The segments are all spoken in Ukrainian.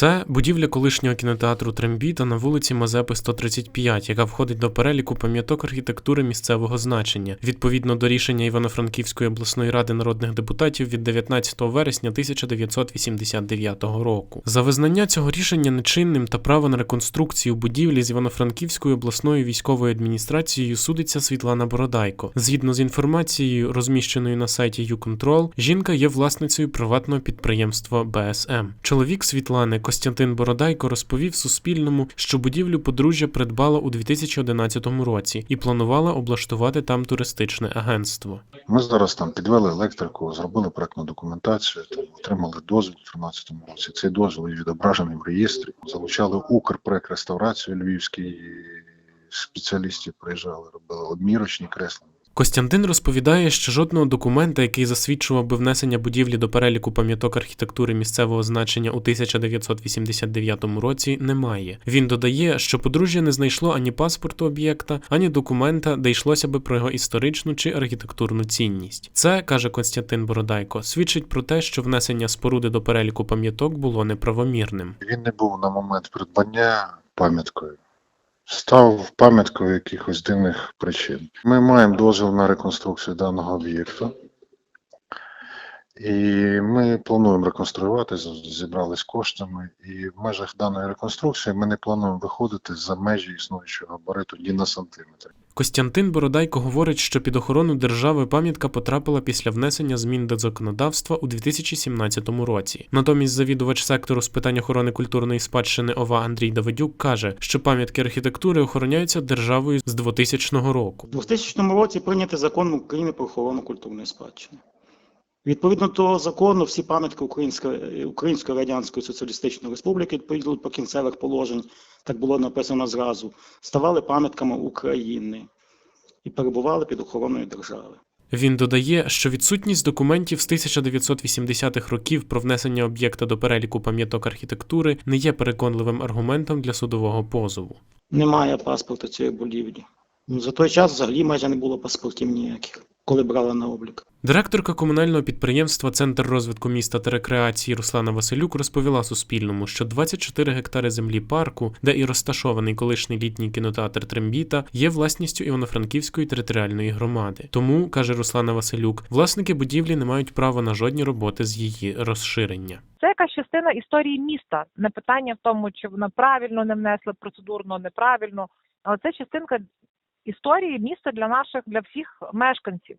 Це будівля колишнього кінотеатру Трембіта на вулиці Мазепи 135, яка входить до переліку пам'яток архітектури місцевого значення, відповідно до рішення Івано-Франківської обласної ради народних депутатів від 19 вересня 1989 року. За визнання цього рішення нечинним та право на реконструкцію будівлі з Івано-Франківською обласною військовою адміністрацією судиться Світлана Бородайко. Згідно з інформацією, розміщеною на сайті YouControl, жінка є власницею приватного підприємства БСМ. Чоловік Світлани Костянтин Бородайко розповів Суспільному, що будівлю подружжя придбала у 2011 році і планувала облаштувати там туристичне агентство. Ми зараз там підвели електрику, зробили проектну документацію, там, отримали дозвіл у 2013 році. Цей дозвіл відображений в реєстрі. Залучали Укрпроект реставрацію львівський, спеціалістів приїжджали, робили одмірочні креслення. Костянтин розповідає, що жодного документа, який засвідчував би внесення будівлі до переліку пам'яток архітектури місцевого значення у 1989 році, немає. Він додає, що подружжя не знайшло ані паспорту об'єкта, ані документа, де йшлося би про його історичну чи архітектурну цінність. Це каже Костянтин Бородайко, свідчить про те, що внесення споруди до переліку пам'яток було неправомірним. Він не був на момент придбання пам'яткою. Став пам'яткою якихось дивних причин. Ми маємо дозвіл на реконструкцію даного об'єкту. І ми плануємо реконструювати, зібрались коштами. І в межах даної реконструкції ми не плануємо виходити за межі існуючого габариту ні на сантиметр. Костянтин Бородайко говорить, що під охорону держави пам'ятка потрапила після внесення змін до законодавства у 2017 році. Натомість завідувач сектору з питань охорони культурної спадщини ОВА Андрій Давидюк каже, що пам'ятки архітектури охороняються державою з 2000 року. У 2000 році прийнятий закон України про охорону культурної спадщини. Відповідно до того закону, всі пам'ятки Української, Української Радянської Соціалістичної Республіки, відповідно до кінцевих положень, так було написано зразу, ставали пам'ятками України і перебували під охороною держави. Він додає, що відсутність документів з 1980-х років про внесення об'єкта до переліку пам'яток архітектури не є переконливим аргументом для судового позову. Немає паспорту цієї будівлі. Ну, За той час взагалі майже не було паспортів ніяких, коли брали на облік. Директорка комунального підприємства Центр розвитку міста та рекреації Руслана Василюк розповіла Суспільному, що 24 гектари землі парку, де і розташований колишній літній кінотеатр Трембіта, є власністю Івано-Франківської територіальної громади. Тому, каже Руслана Василюк, власники будівлі не мають права на жодні роботи з її розширення. Це якась частина історії міста. Не питання в тому, чи вона правильно не внесли процедурно, неправильно, але це частинка історії міста для наших, для всіх мешканців,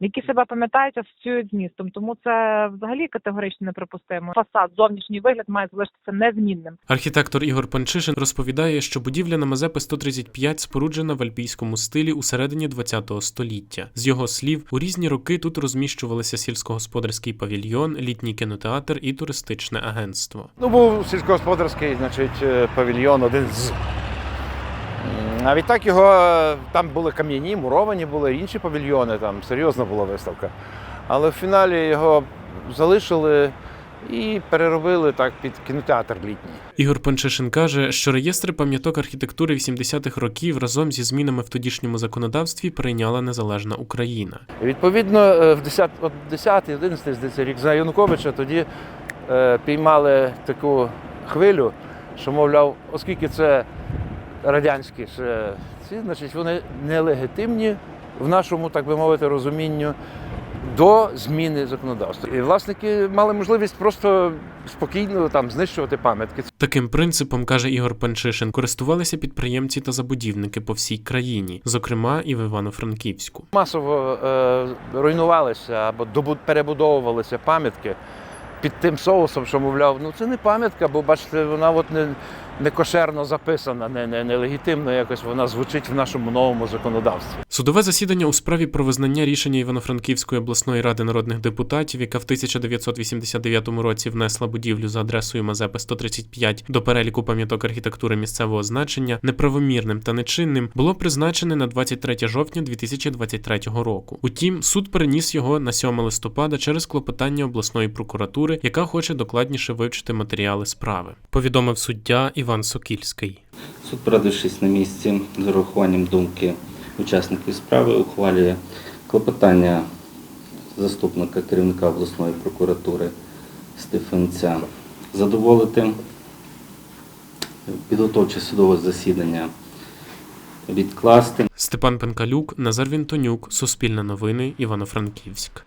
які себе пам'ятають, асоціюють з містом. Тому це взагалі категорично неприпустимо. Фасад, зовнішній вигляд має залишитися незмінним. Архітектор Ігор Панчишин розповідає, що будівля на Мазепи 135 споруджена в альпійському стилі у середині ХХ століття. З його слів, у різні роки тут розміщувалися сільськогосподарський павільйон, літній кінотеатр і туристичне агентство. Ну, був сільськогосподарський, значить, е, павільйон один з. А відтак його там були кам'яні, муровані були інші павільйони, там серйозна була виставка. Але в фіналі його залишили і переробили так під кінотеатр літній. Ігор Панчишин каже, що реєстри пам'яток архітектури 80-х років разом зі змінами в тодішньому законодавстві прийняла незалежна Україна. Відповідно, е, в 10, от 10 11 здається, рік за Януковича тоді е, піймали таку хвилю, що, мовляв, оскільки це радянські ще ці, значить, вони нелегітимні в нашому, так би мовити, розумінню до зміни законодавства. І власники мали можливість просто спокійно там знищувати пам'ятки. Таким принципом, каже Ігор Панчишин, користувалися підприємці та забудівники по всій країні, зокрема і в Івано-Франківську. Масово е, руйнувалися або добу- перебудовувалися пам'ятки під тим соусом, що мовляв, ну це не пам'ятка, бо бачите, вона от не, не кошерно записана, не, не, не легітимно якось вона звучить в нашому новому законодавстві. Судове засідання у справі про визнання рішення Івано-Франківської обласної ради народних депутатів, яка в 1989 році внесла будівлю за адресою Мазепи 135 до переліку пам'яток архітектури місцевого значення неправомірним та нечинним, було призначене на 23 жовтня 2023 року. Утім, суд переніс його на 7 листопада через клопотання обласної прокуратури, яка хоче докладніше вивчити матеріали справи. Повідомив суддя Іван Сокільський. Суд, порадившись на місці з урахуванням думки учасників справи, ухвалює клопотання заступника керівника обласної прокуратури Стефанця задоволити підготовче судове засідання відкласти. Степан Пенкалюк, Назар Вінтонюк, Суспільне новини, Івано-Франківськ.